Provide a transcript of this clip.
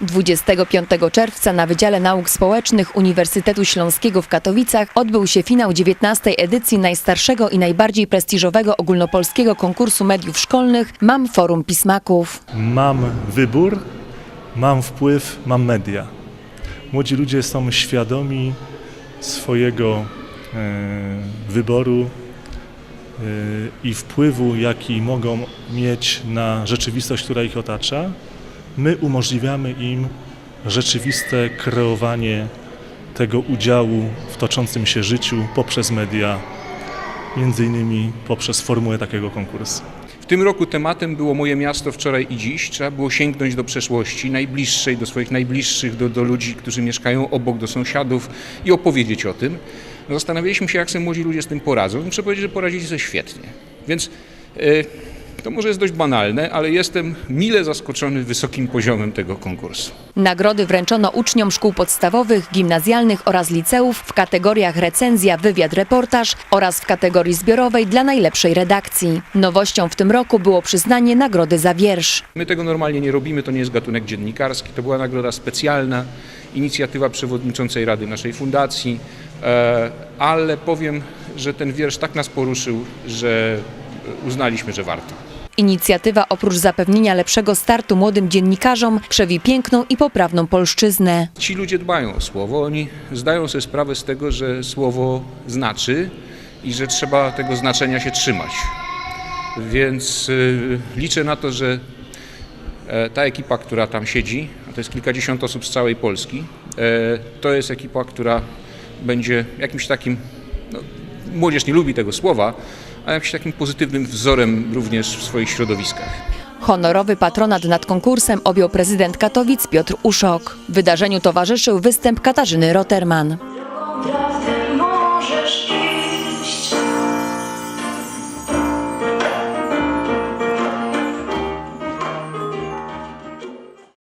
25 czerwca na Wydziale Nauk Społecznych Uniwersytetu Śląskiego w Katowicach odbył się finał 19. edycji najstarszego i najbardziej prestiżowego ogólnopolskiego konkursu mediów szkolnych Mam Forum Pismaków. Mam wybór, mam wpływ, mam media. Młodzi ludzie są świadomi swojego e, wyboru e, i wpływu, jaki mogą mieć na rzeczywistość, która ich otacza. My umożliwiamy im rzeczywiste kreowanie tego udziału w toczącym się życiu poprzez media, między innymi poprzez formułę takiego konkursu. W tym roku tematem było moje miasto wczoraj i dziś. Trzeba było sięgnąć do przeszłości, najbliższej, do swoich najbliższych, do, do ludzi, którzy mieszkają obok, do sąsiadów i opowiedzieć o tym. Zastanawialiśmy się, jak sobie młodzi ludzie z tym poradzą. I Muszę powiedzieć, że poradzili sobie świetnie. Więc e, to może jest dość banalne, ale jestem mile zaskoczony wysokim poziomem tego konkursu. Nagrody wręczono uczniom szkół podstawowych, gimnazjalnych oraz liceów w kategoriach recenzja, wywiad, reportaż oraz w kategorii zbiorowej dla najlepszej redakcji. Nowością w tym roku było przyznanie nagrody za wiersz. My tego normalnie nie robimy, to nie jest gatunek dziennikarski, to była nagroda specjalna, inicjatywa przewodniczącej Rady naszej fundacji, e, ale powiem, że ten wiersz tak nas poruszył, że uznaliśmy, że warto. Inicjatywa oprócz zapewnienia lepszego startu młodym dziennikarzom krzewi piękną i poprawną polszczyznę. Ci ludzie dbają o słowo, oni zdają sobie sprawę z tego, że słowo znaczy i że trzeba tego znaczenia się trzymać. Więc y, liczę na to, że e, ta ekipa, która tam siedzi, a to jest kilkadziesiąt osób z całej Polski, e, to jest ekipa, która będzie jakimś takim, no, młodzież nie lubi tego słowa, a jakimś takim pozytywnym wzorem również w swoich środowiskach. Honorowy patronat nad konkursem objął prezydent Katowic Piotr Uszok. Wydarzeniu towarzyszył występ Katarzyny Roterman.